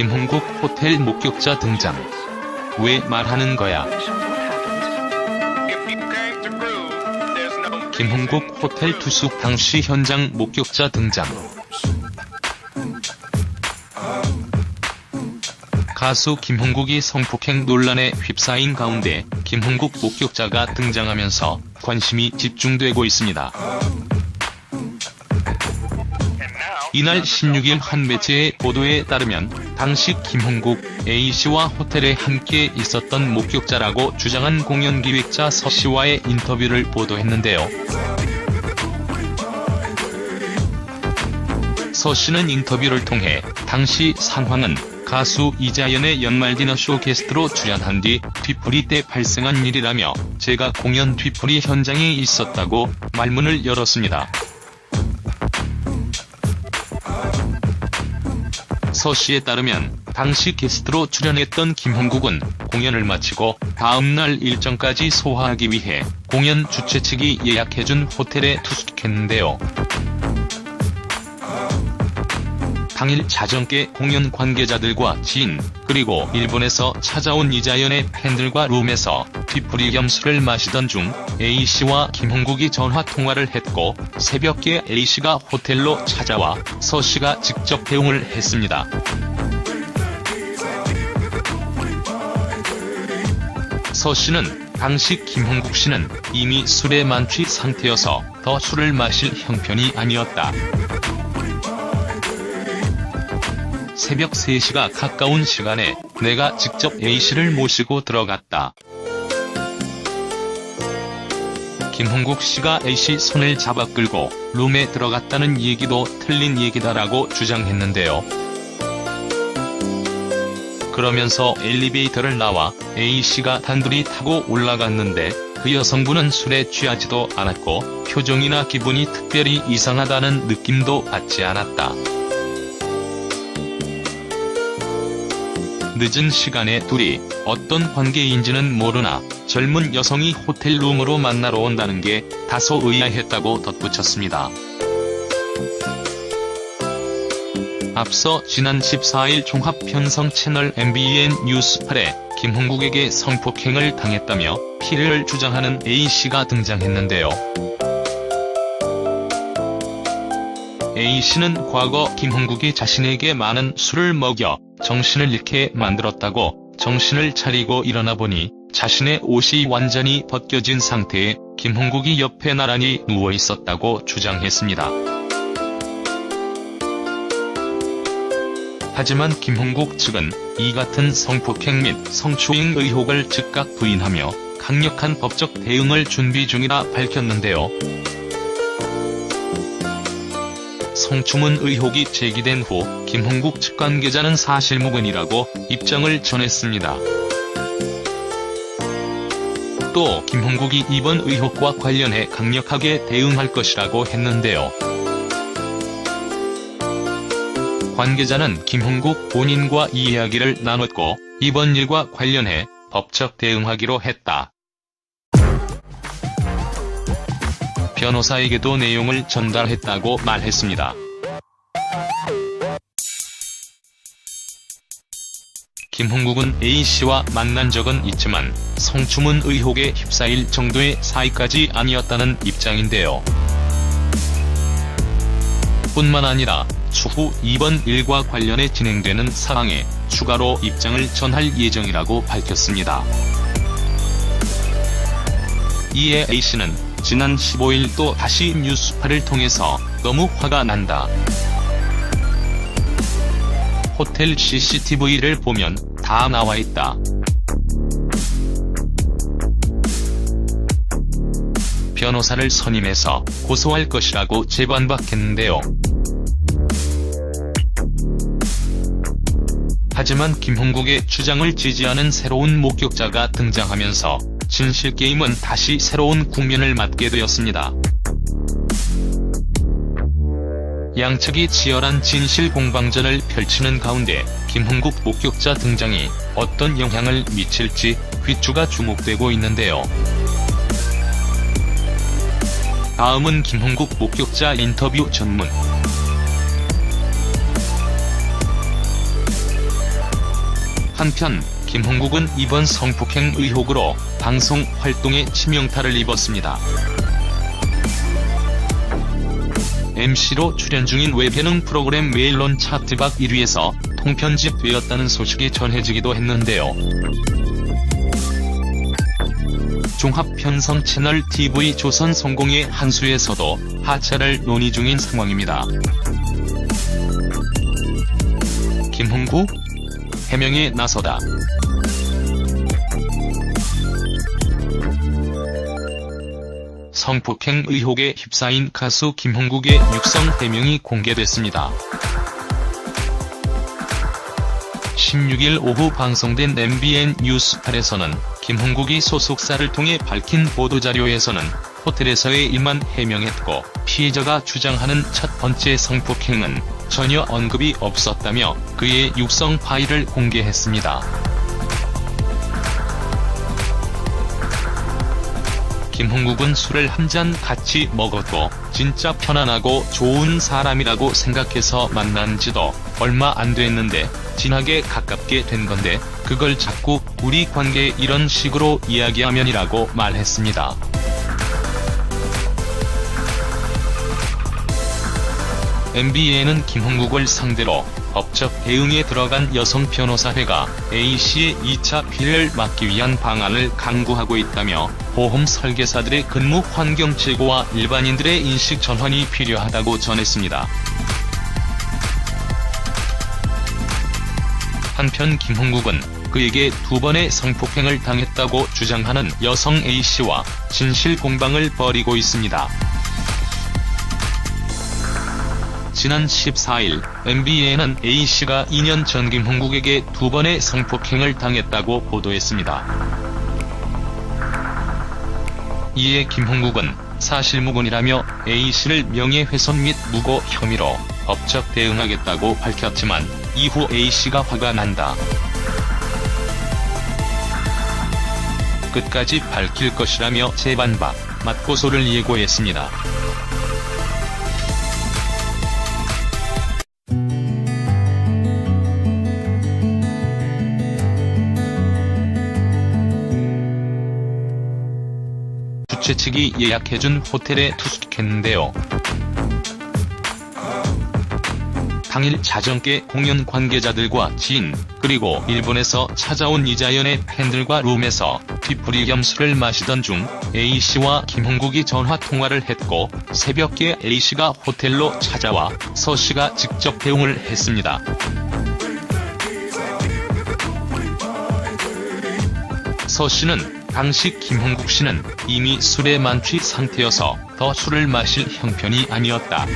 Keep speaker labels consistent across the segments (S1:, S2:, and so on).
S1: 김홍국 호텔 목격자 등장. 왜 말하는 거야? 김홍국 호텔 투숙 당시 현장 목격자 등장. 가수 김홍국이 성폭행 논란에 휩싸인 가운데 김홍국 목격자가 등장하면서 관심이 집중되고 있습니다. 이날 16일 한 매체의 보도에 따르면 당시 김홍국 A씨와 호텔에 함께 있었던 목격자라고 주장한 공연 기획자 서씨와의 인터뷰를 보도했는데요. 서씨는 인터뷰를 통해 당시 상황은 가수 이자연의 연말 디너쇼 게스트로 출연한 뒤 뒤풀이 때 발생한 일이라며 제가 공연 뒤풀이 현장에 있었다고 말문을 열었습니다. 서 씨에 따르면 당시 게스트로 출연했던 김홍국은 공연을 마치고 다음날 일정까지 소화하기 위해 공연 주최 측이 예약해준 호텔에 투숙했는데요. 당일 자정께 공연 관계자들과 지인, 그리고 일본에서 찾아온 이자연의 팬들과 룸에서 뒤풀이 겸 술을 마시던 중 A씨와 김홍국이 전화 통화를 했고 새벽에 A씨가 호텔로 찾아와 서씨가 직접 대응을 했습니다. 서씨는 당시 김홍국 씨는 이미 술에 만취 상태여서 더 술을 마실 형편이 아니었다. 새벽 3시가 가까운 시간에 내가 직접 A씨를 모시고 들어갔다. 김홍국 씨가 A씨 손을 잡아 끌고 룸에 들어갔다는 얘기도 틀린 얘기다라고 주장했는데요. 그러면서 엘리베이터를 나와 A씨가 단둘이 타고 올라갔는데 그 여성분은 술에 취하지도 않았고 표정이나 기분이 특별히 이상하다는 느낌도 받지 않았다. 늦은 시간에 둘이 어떤 관계인지는 모르나 젊은 여성이 호텔 룸으로 만나러 온다는 게 다소 의아했다고 덧붙였습니다. 앞서 지난 14일 종합편성 채널 MBN 뉴스 8에 김홍국에게 성폭행을 당했다며 피해를 주장하는 A씨가 등장했는데요. A씨는 과거 김홍국이 자신에게 많은 술을 먹여 정신을 잃게 만들었다고 정신을 차리고 일어나 보니 자신의 옷이 완전히 벗겨진 상태에 김홍국이 옆에 나란히 누워 있었다고 주장했습니다. 하지만 김홍국 측은 이 같은 성폭행 및 성추행 의혹을 즉각 부인하며 강력한 법적 대응을 준비 중이라 밝혔는데요. 성추문 의혹이 제기된 후 김홍국 측 관계자는 사실무근이라고 입장을 전했습니다. 또 김홍국이 이번 의혹과 관련해 강력하게 대응할 것이라고 했는데요. 관계자는 김홍국 본인과 이 이야기를 나눴고 이번 일과 관련해 법적 대응하기로 했다. 변호사에게도 내용을 전달했다고 말했습니다. 김홍국은 A씨와 만난 적은 있지만 성추문 의혹에 휩싸일 정도의 사이까지 아니었다는 입장인데요. 뿐만 아니라 추후 이번 일과 관련해 진행되는 사항에 추가로 입장을 전할 예정이라고 밝혔습니다. 이에 A씨는 지난 15일 또 다시 뉴스파를 통해서 너무 화가 난다. 호텔 CCTV를 보면 다 나와 있다. 변호사를 선임해서 고소할 것이라고 재반박했는데요. 하지만 김홍국의 주장을 지지하는 새로운 목격자가 등장하면서 진실 게임은 다시 새로운 국면을 맞게 되었습니다. 양측이 치열한 진실 공방전을 펼치는 가운데 김홍국 목격자 등장이 어떤 영향을 미칠지 귀추가 주목되고 있는데요. 다음은 김홍국 목격자 인터뷰 전문. 한편 김홍국은 이번 성폭행 의혹으로 방송 활동에 치명타를 입었습니다. MC로 출연 중인 외예능 프로그램 멜론 차트박 1위에서 통편집되었다는 소식이 전해지기도 했는데요. 종합편성 채널 TV 조선 성공의 한수에서도 하차를 논의 중인 상황입니다. 김홍국 해명에 나서다. 성폭행 의혹에 휩싸인 가수 김홍국의 육성 해명이 공개됐습니다. 16일 오후 방송된 MBN 뉴스8에서는 김홍국이 소속사를 통해 밝힌 보도자료에서는 호텔에서의 일만 해명했고 피해자가 주장하는 첫 번째 성폭행은 전혀 언급이 없었다며 그의 육성 파일을 공개했습니다. 김홍국은 술을 한 잔 같이 먹었고 진짜 편안하고 좋은 사람이라고 생각해서 만난 지도 얼마 안 됐는데 진하게 가깝게 된 건데 그걸 자꾸 우리 관계 이런 식으로 이야기하면이라고 말했습니다. MBN은 김홍국을 상대로 법적 대응에 들어간 여성 변호사회가 A씨의 2차 피해를 막기 위한 방안을 강구하고 있다며 보험 설계사들의 근무 환경 제고와 일반인들의 인식 전환이 필요하다고 전했습니다. 한편 김홍국은 그에게 두 번의 성폭행을 당했다고 주장하는 여성 A씨와 진실 공방을 벌이고 있습니다. 지난 14일 MBN은 A씨가 2년 전 김홍국에게 두 번의 성폭행을 당했다고 보도했습니다. 이에 김홍국은 사실무근이라며 A씨를 명예훼손 및 무고 혐의로 법적 대응하겠다고 밝혔지만 이후 A씨가 화가 난다. 끝까지 밝힐 것이라며 재반박, 맞고소를 예고했습니다. 측이 예약해준 호텔에 투숙했는데요. 당일 자정께 공연 관계자들과 지인, 그리고 일본에서 찾아온 이자연의 팬들과 룸에서 뒤풀이 겸 술을 마시던 중 A씨와 김홍국이 전화통화를 했고 새벽에 A씨가 호텔로 찾아와 서씨가 직접 대응을 했습니다. 서씨는 당시 김홍국 씨는 이미 술에 만취 상태여서 더 술을 마실 형편이 아니었다.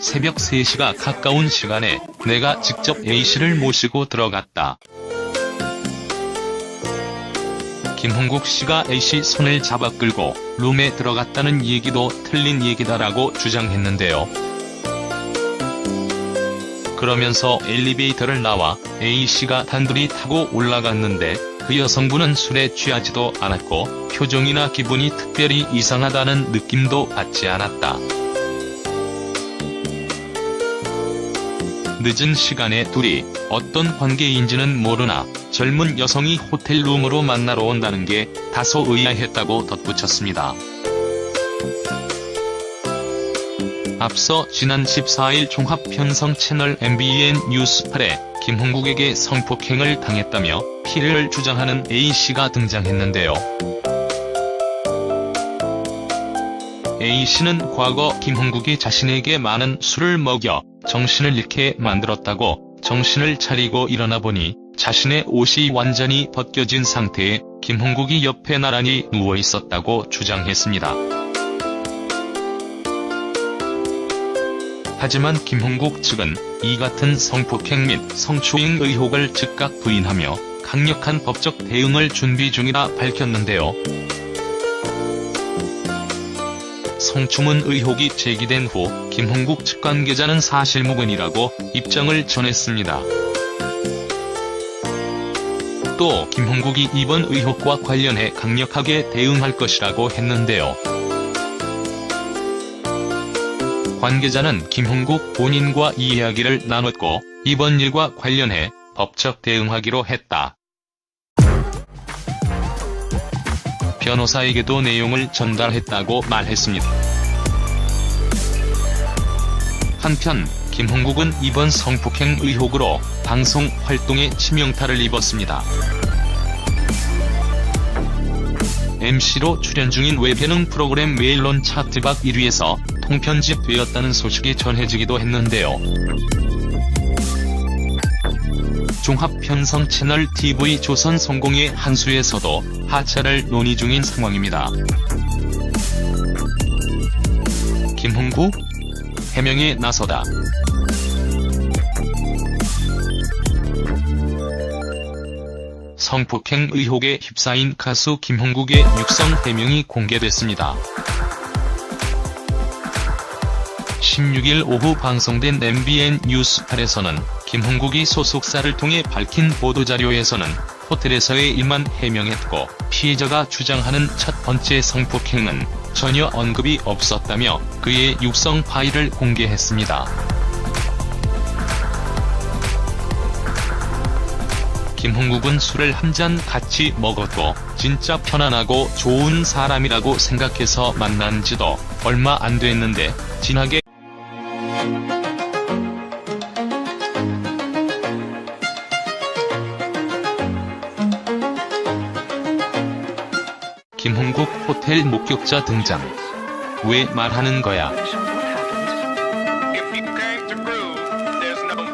S1: 새벽 3시가 가까운 시간에 내가 직접 A씨를 모시고 들어갔다. 김홍국 씨가 A씨 손을 잡아 끌고 룸에 들어갔다는 얘기도 틀린 얘기다라고 주장했는데요. 그러면서 엘리베이터를 나와 A씨가 단둘이 타고 올라갔는데 그 여성분은 술에 취하지도 않았고 표정이나 기분이 특별히 이상하다는 느낌도 받지 않았다. 늦은 시간에 둘이 어떤 관계인지는 모르나 젊은 여성이 호텔 룸으로 만나러 온다는 게 다소 의아했다고 덧붙였습니다. 앞서 지난 14일 종합편성 채널 MBN 뉴스 8에 김홍국에게 성폭행을 당했다며 피해를 주장하는 A씨가 등장했는데요. A씨는 과거 김홍국이 자신에게 많은 술을 먹여 정신을 잃게 만들었다고 정신을 차리고 일어나 보니 자신의 옷이 완전히 벗겨진 상태에 김홍국이 옆에 나란히 누워 있었다고 주장했습니다. 하지만 김홍국 측은 이 같은 성폭행 및 성추행 의혹을 즉각 부인하며 강력한 법적 대응을 준비 중이라 밝혔는데요. 성추문 의혹이 제기된 후 김홍국 측 관계자는 사실무근이라고 입장을 전했습니다. 또 김홍국이 이번 의혹과 관련해 강력하게 대응할 것이라고 했는데요. 관계자는 김홍국 본인과 이 이야기를 나눴고 이번 일과 관련해 법적 대응하기로 했다. 변호사에게도 내용을 전달했다고 말했습니다. 한편 김홍국은 이번 성폭행 의혹으로 방송 활동에 치명타를 입었습니다. MC로 출연 중인 외예능 프로그램 메일론 차트 밖 1위에서 통편집되었다는 소식이 전해지기도 했는데요. 종합편성 채널 TV 조선 성공의 한수에서도 하차를 논의 중인 상황입니다. 김홍국 해명에 나서다. 성폭행 의혹에 휩싸인 가수 김홍국의 육성 해명이 공개됐습니다. 16일 오후 방송된 MBN 뉴스 8에서는 김홍국이 소속사를 통해 밝힌 보도자료에서는 호텔에서의 일만 해명했고 피해자가 주장하는 첫 번째 성폭행은 전혀 언급이 없었다며 그의 육성 파일을 공개했습니다. 김홍국은 술을 한 잔 같이 먹었고 진짜 편안하고 좋은 사람이라고 생각해서 만난 지도 얼마 안 됐는데 진하게 호텔 목격자 등장. 왜 말하는 거야?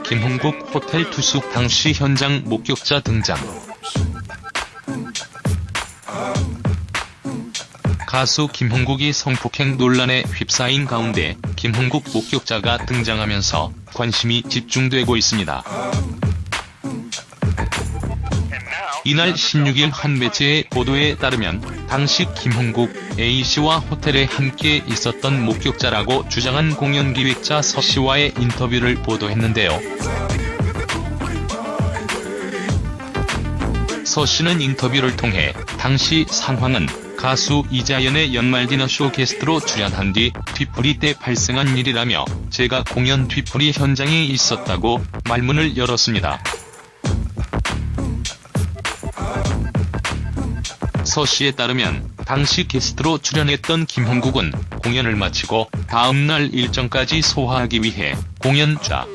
S1: 김홍국 호텔 투숙 당시 현장 목격자 등장. 가수 김홍국이 성폭행 논란에 휩싸인 가운데 김홍국 목격자가 등장하면서 관심이 집중되고 있습니다. 이날 16일 한 매체의 보도에 따르면 당시 김홍국 A씨와 호텔에 함께 있었던 목격자라고 주장한 공연 기획자 서씨와의 인터뷰를 보도했는데요. 서씨는 인터뷰를 통해 당시 상황은 가수 이자연의 연말 디너쇼 게스트로 출연한 뒤 뒤풀이 때 발생한 일이라며 제가 공연 뒤풀이 현장에 있었다고 말문을 열었습니다. 서 씨에 따르면 당시 게스트로 출연했던 김홍국은 공연을 마치고 다음날 일정까지 소화하기 위해 공연자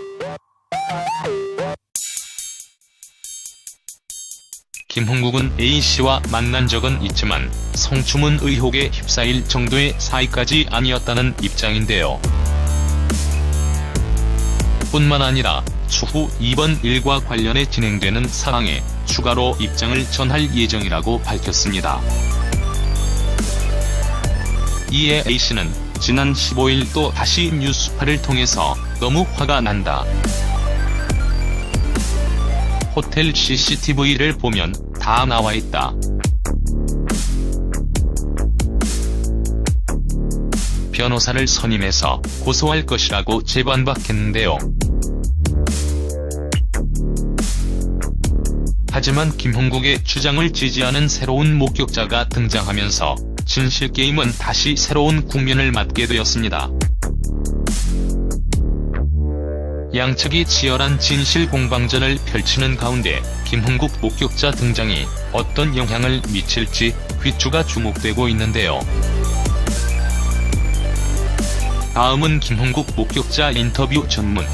S1: 김홍국은 A씨와 만난 적은 있지만 성추문 의혹에 휩싸일 정도의 사이까지 아니었다는 입장인데요. 뿐만 아니라 추후 이번 일과 관련해 진행되는 사항에 추가로 입장을 전할 예정이라고 밝혔습니다. 이에 A씨는 지난 15일 또 다시 뉴스파를 통해서 너무 화가 난다. 호텔 CCTV를 보면 다 나와 있다. 변호사를 선임해서 고소할 것이라고 재반박했는데요. 하지만 김홍국의 주장을 지지하는 새로운 목격자가 등장하면서 진실게임은 다시 새로운 국면을 맞게 되었습니다. 양측이 치열한 진실 공방전을 펼치는 가운데 김홍국 목격자 등장이 어떤 영향을 미칠지 귀추가 주목되고 있는데요. 다음은 김홍국 목격자 인터뷰 전문